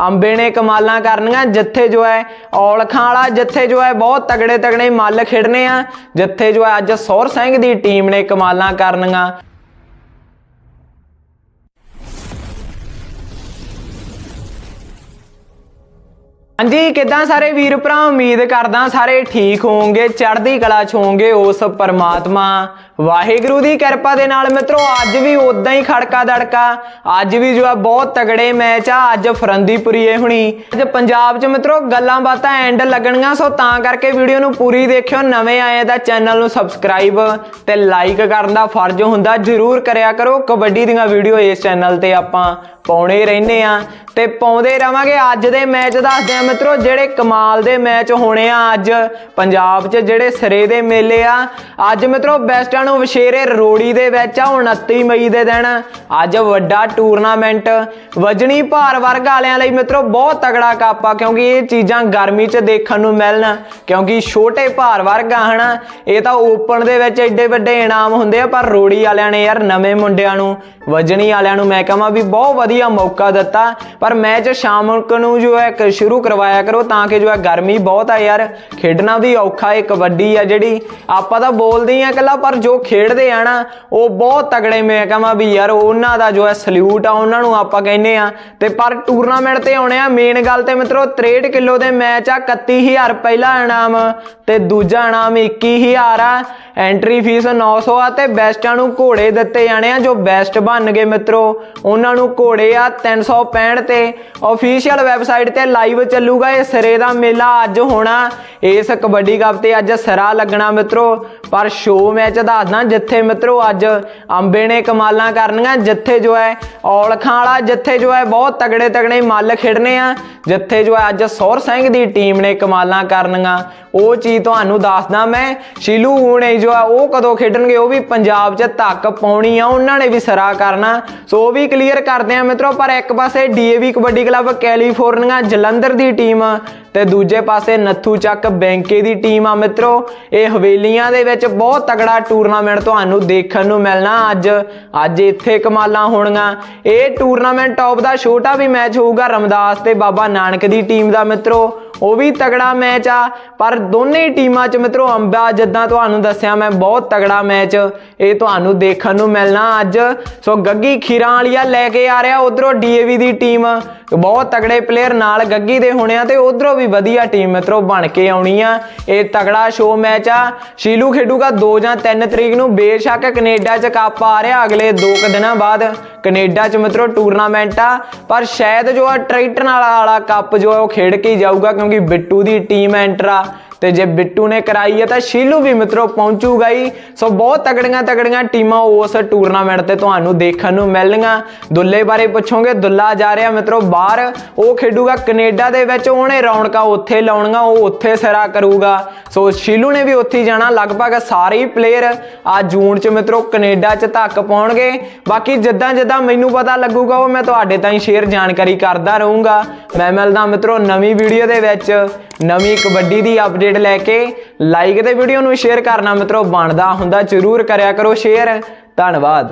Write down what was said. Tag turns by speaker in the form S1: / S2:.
S1: ਅੰਬੇ ਨੇ ਕਮਾਲਾਂ ਕਰਨੀਆਂ, ਜਿੱਥੇ ਜੋ ਹੈ ਔਲਖਾਂ ਵਾਲਾ, ਜਿੱਥੇ ਜੋ ਹੈ ਬਹੁਤ ਤਗੜੇ ਤਗੜੇ ਮੱਲ ਖੇਡਨੇ ਆ, ਜਿੱਥੇ ਜੋ ਹੈ ਅੱਜ ਸੌਰ ਸਿੰਘ ਦੀ ਟੀਮ ਨੇ ਕਮਾਲਾਂ ਕਰਨੀਆਂ। ਹਾਂਜੀ, ਕਿਦਾਂ ਸਾਰੇ ਵੀਰ ਭਰਾ? ਉਮੀਦ ਕਰਦਾ ਸਾਰੇ ਠੀਕ ਹੋਵੋਗੇ, ਚੜ੍ਹਦੀ ਕਲਾ ਚ ਹੋਵੋਗੇ ਉਸ ਪਰਮਾਤਮਾ। ਵਾਹਿਗੁਰੂ ਦੀ ਕਿਰਪਾ ਦੇ ਨਾਲ ਮਿੱਤਰੋ, ਅੱਜ ਵੀ ਉਦਾਂ ਹੀ ਖੜਕਾ ਦੜਕਾ। ਅੱਜ ਵੀ ਜੋ ਹੈ ਬਹੁਤ ਤਗੜੇ ਮੈਚ ਆ, ਅੱਜ ਫਰੰਦੀਪੁਰੀਏ ਹੁਣੀ। ਅੱਜ ਪੰਜਾਬ ਚ ਮਿੱਤਰੋ, ਗੱਲਾਂ ਬਾਤਾਂ ਐਂਡ ਲੱਗਣੀਆਂ ਸੋ ਤਾਂ ਕਰਕੇ ਵੀਡੀਓ ਨੂੰ ਪੂਰੀ ਦੇਖਿਓ। ਨਵੇਂ ਆਏ ਤਾਂ ਚੈਨਲ ਨੂੰ ਸਬਸਕ੍ਰਾਈਬ ਤੇ ਲਾਈਕ ਕਰਨ ਦਾ ਫਰਜ਼ ਹੁੰਦਾ। ਜਰੂਰ ਕਰਿਆ ਕਰੋ। ਕਬੱਡੀ ਦੀਆਂ ਵੀਡੀਓ ਇਸ ਚੈਨਲ ਤੇ ਆਪਾਂ ਪਾਉਣੇ ਰਹਿੰਦੇ ਆ। ਤੇ ਪਾਉਂਦੇ ਰਵਾਂਗੇ ਅੱਜ ਦੇ ਮੈਚ ਦੱਸਦੇ ਆ ਮਿੱਤਰੋ, ਜਿਹੜੇ ਕਮਾਲ ਦੇ ਮੈਚ ਹੋਣੇ ਆ ਅੱਜ। ਪੰਜਾਬ 'ਚ ਜਿਹੜੇ ਸਿਰੇ ਦੇ ਮੇਲੇ ਆ, ਅੱਜ ਮਿੱਤਰੋ ਬੈਸਟਾਂ ਨੂੰ ਵਿਸ਼ੇਰੇ ਰੋੜੀ ਦੇ ਵਿੱਚ ਆ 29 ਮਈ ਦੇ ਦਿਨ। ਅੱਜ ਵੱਡਾ ਟੂਰਨਾਮੈਂਟ। ਵਜਣੀ ਭਾਰ ਵਰਗ ਵਾਲਿਆਂ ਲਈ ਮਿੱਤਰੋ ਬਹੁਤ ਤਗੜਾ ਕੱਪ ਆ, ਕਿਉਂਕਿ ਇਹ ਚੀਜ਼ਾਂ ਗਰਮੀ 'ਚ ਦੇਖਣ ਨੂੰ ਮਿਲਣ, ਕਿਉਂਕਿ ਛੋਟੇ ਭਾਰ ਵਰਗ ਆ, ਹਨਾ। ਇਹ ਤਾਂ ਓਪਨ ਦੇ ਵਿੱਚ ਐਡੇ ਵੱਡੇ ਇਨਾਮ ਹੁੰਦੇ ਆ, ਪਰ ਰੋੜੀ ਵਾਲਿਆਂ ਨੇ ਯਾਰ ਨਵੇਂ ਮੁੰਡਿਆਂ ਨੂੰ ਵਜਣੀ ਵਾਲਿਆਂ ਨੂੰ ਮੈਂ ਕਹਾਂ ਵੀ ਬਹੁਤ ਵਧੀਆ ਮੌਕਾ ਦਿੱਤਾ। ਪਰ ਮੈਚ ਸ਼ਾਮ ਨੂੰ ਜੋ ਹੈ ਸ਼ੁਰੂ ਕਰਵਾਇਆ ਕਰੋ ਤਾਂ ਕਿ ਜੋ ਹੈ ਗਰਮੀ ਬਹੁਤ ਆ ਯਾਰ। ਖੇਡਣਾ ਵੀ ਔਖਾ ਹੈ, ਕਬੱਡੀ ਆ ਜਿਹੜੀ। ਆਪਾਂ ਤਾਂ ਬੋਲਦੇ ਹੀ ਆ ਇਕੱਲਾ, ਪਰ ਜੋ ਖੇਡਦੇ ਆ ਨਾ, ਉਹ ਬਹੁਤ ਤਗੜੇ ਮੈਂ ਕਹਾਂ ਵੀ ਯਾਰ, ਉਹਨਾਂ ਦਾ ਜੋ ਹੈ ਸਲੂਟ ਆ, ਉਹਨਾਂ ਨੂੰ ਆਪਾਂ ਕਹਿੰਦੇ ਆ। ਤੇ ਪਰ ਟੂਰਨਾਮੈਂਟ ਤੇ ਆਉਣੇ ਆ ਮੇਨ ਗੱਲ ਤੇ ਮਿੱਤਰੋ 63 ਕਿਲੋ ਦੇ ਮੈਚ ਆ 31000 ਪਹਿਲਾ ਇਨਾਮ ਤੇ ਦੂਜਾ ਇਨਾਮ 21000 ਆ। ਐਂਟਰੀ ਫੀਸ 900 ਆ ਤੇ ਬੈਸਟਾਂ ਨੂੰ ਘੋੜੇ ਦਿੱਤੇ ਜਾਣੇ ਆ, ਜੋ ਬੈਸਟ ਬਣ ਗਏ ਮਿੱਤਰੋ। ਉਹਨਾਂ ਨੂੰ ਘੋੜੇ ਆ 365 ਤੇ ਅਫੀਸ਼ੀਅਲ ਵੈਬਸਾਈਟ ਤੇ ਲਾਈਵ ਚੱਲੂਗਾ ਇਹ ਸਿਰੇ ਦਾ ਮੇਲਾ ਅੱਜ ਹੋਣਾ, ਇਸ ਕਬੱਡੀ ਕੱਪ ਤੇ ਅੱਜ ਸਿਰਾ ਲੱਗਣਾ ਮਿੱਤਰੋ, ਪਰ ਸ਼ੋਅ ਮੈਚ ਦੱਸਦਾ ਜਿੱਥੇ ਮਿੱਤਰੋ ਅੱਜ ਅੰਬੇ ਨੇ ਕਮਾਲਾਂ ਕਰਨੀਆਂ, ਜਿੱਥੇ ਜੋ ਹੈ ਔਲਖਾਂ ਵਾਲਾ, ਜਿੱਥੇ ਜੋ ਹੈ ਬਹੁਤ ਤਗੜੇ ਤਗੜੇ ਮੱਲ ਖੇਡਨੇ ਆ, ਜਿੱਥੇ ਜੋ ਹੈ ਅੱਜ ਸੌਰ ਸਿੰਘ ਦੀ ਟੀਮ ਨੇ ਕਮਾਲਾਂ ਕਰਨੀਆਂ। ਉਹ ਚੀਜ਼ ਤੁਹਾਨੂੰ ਦੱਸਦਾ ਮੈਂ, ਸ਼ੀਲੂ ਹੁਣੇ ਜੋ ਹੈ ਉਹ ਕਦੋਂ ਖੇਡਣਗੇ, ਉਹ ਵੀ ਪੰਜਾਬ 'ਚ ਧੱਕ ਪਾਉਣੀ ਆ, ਉਹਨਾਂ ਨੇ ਵੀ ਸਰਾ ਕਰਨਾ। ਸੋ ਉਹ ਵੀ ਕਲੀਅਰ ਕਰਦੇ ਆ ਮਿੱਤਰੋ, ਪਰ ਇੱਕ ਪਾਸੇ D DAV kabaddi club California Jalandhar ਦੀ ਟੀਮ ਤੇ ਦੂਜੇ ਪਾਸੇ ਨੱਥੂ ਚੱਕ ਬੈਂਕੇ ਦੀ ਟੀਮ ਆ ਮਿੱਤਰੋ। ਇਹ ਹਵੇਲੀਆਂ ਦੇ ਵਿੱਚ ਬਹੁਤ ਤਗੜਾ ਟੂਰਨਾਮੈਂਟ ਤੁਹਾਨੂੰ ਦੇਖਣ ਨੂੰ ਮਿਲਣਾ ਅੱਜ। ਅੱਜ ਇੱਥੇ ਕਮਾਲਾਂ ਹੋਣਗੀਆਂ। ਇਹ ਟੂਰਨਾਮੈਂਟ ਟੌਪ ਦਾ ਛੋਟਾ ਵੀ ਮੈਚ ਹੋਊਗਾ ਰਮਦਾਸ ਤੇ ਬਾਬਾ ਨਾਨਕ ਦੀ ਟੀਮ ਦਾ ਮਿੱਤਰੋ। ਉਹ ਵੀ ਤਗੜਾ ਮੈਚ ਆ। ਪਰ ਦੋਨੇ ਟੀਮਾਂ 'ਚ ਮਿੱਤਰੋ ਅੰਬਾ ਜਿੱਦਾਂ ਤੁਹਾਨੂੰ ਦੱਸਿਆ, ਮੈਂ ਬਹੁਤ ਤਗੜਾ ਮੈਚ ਇਹ ਤੁਹਾਨੂੰ ਦੇਖਣ ਨੂੰ ਮਿਲਣਾ ਅੱਜ। ਸੋ ਗੱਗੀ ਖੀਰਾਂ ਵਾਲੀਆ ਲੈ ਕੇ ਆ ਰਿਹਾ ਉਧਰੋਂ ਡੀਏਵੀ ਦੀ ਟੀਮ। ਬਹੁਤ ਤਗੜੇ ਪਲੇਅਰ ਨਾਲ ਗੱਗੀ ਦੇ ਹੋਣੇ ਆ ਤੇ ਉਧਰੋਂ ਵੀ ਵਧੀਆ ਟੀਮ ਮਿੱਤਰੋ ਬਣ ਕੇ ਆਉਣੀ ਆ। ਇਹ ਤਗੜਾ ਸ਼ੋਅ ਮੈਚ ਆ। ਸ਼ੀਲੂ ਖੇਡੂਗਾ 2 ਜਾਂ 3 ਤਰੀਕ ਨੂੰ। ਬੇਸ਼ੱਕ ਕੈਨੇਡਾ 'ਚ ਕੱਪ ਆ ਰਿਹਾ ਅਗਲੇ 2 ਕੁ ਦਿਨਾਂ ਬਾਅਦ। ਕੈਨੇਡਾ 'ਚ ਮਿੱਤਰੋ ਟੂਰਨਾਮੈਂਟ ਆ। ਪਰ ਸ਼ਾਇਦ ਜੋ ਆ ਟ੍ਰੈਕਟਰ ਨਾਲ ਵਾਲਾ ਕੱਪ ਜੋ ਹੈ ਉਹ ਖੇਡ ਕੇ ਜਾਊਗਾ ਕਿਉਂਕਿ ਬਿੱਟੂ ਦੀ ਟੀਮ ਐਂਟਰ ਆ। ਤੇ ਜੇ ਬਿੱਟੂ ਨੇ ਕਰਾਈ ਹੈ ਤਾਂ ਸ਼ੀਲੂ ਵੀ ਮਿੱਤਰੋ ਪਹੁੰਚੂਗਾ ਹੀ। ਸੋ ਬਹੁਤ ਤਗੜੀਆਂ ਤਕੜੀਆਂ ਟੀਮਾਂ ਉਸ ਟੂਰਨਾਮੈਂਟ ਤੇ ਤੁਹਾਨੂੰ ਦੇਖਣ ਨੂੰ ਮਿਲਣਗੀਆਂ। ਦੁੱਲੇ ਬਾਰੇ ਪੁੱਛੋਗੇ, ਦੁੱਲਾ ਜਾ ਰਿਹਾ ਮਿੱਤਰੋ ਬਾਹਰ। ਉਹ ਖੇਡੂਗਾ ਕੈਨੇਡਾ ਦੇ ਵਿੱਚ, ਉਹਨੇ ਰੌਣਕਾਂ ਉੱਥੇ ਲਾਉਣੀਆਂ, ਉਹ ਉੱਥੇ ਸਿਰਾ ਕਰੂਗਾ। ਸੋ ਸ਼ੀਲੂ ਨੇ ਵੀ ਉੱਥੇ ਹੀ ਜਾਣਾ, ਲਗਭਗ ਸਾਰੇ ਹੀ ਪਲੇਅਰ ਆ ਜੂਨ ਚ ਮਿੱਤਰੋ ਕੈਨੇਡਾ ਚ ਧੱਕ ਪਾਉਣਗੇ। ਬਾਕੀ ਜਿੱਦਾਂ ਜਿੱਦਾਂ ਮੈਨੂੰ ਪਤਾ ਲੱਗੂਗਾ, ਉਹ ਮੈਂ ਤੁਹਾਡੇ ਤਾਈਂ ਸ਼ੇਅਰ ਜਾਣਕਾਰੀ ਕਰਦਾ ਰਹੂੰਗਾ। ਮੈਂ ਮਿਲਦਾ ਮਿੱਤਰੋ ਨਵੀਂ ਵੀਡੀਓ ਦੇ ਵਿੱਚ। ਨਵੀਂ ਕਬੱਡੀ ਦੀ ਅਪਡੇਟ ਲੈ ਕੇ ਲਾਈਕ ਤੇ ਵੀਡੀਓ ਨੂੰ ਸ਼ੇਅਰ ਕਰਨਾ ਮਿੱਤਰੋ, ਬਣਦਾ ਹੁੰਦਾ ਜਰੂਰ ਕਰਿਆ ਕਰੋ ਸ਼ੇਅਰ ਧੰਨਵਾਦ।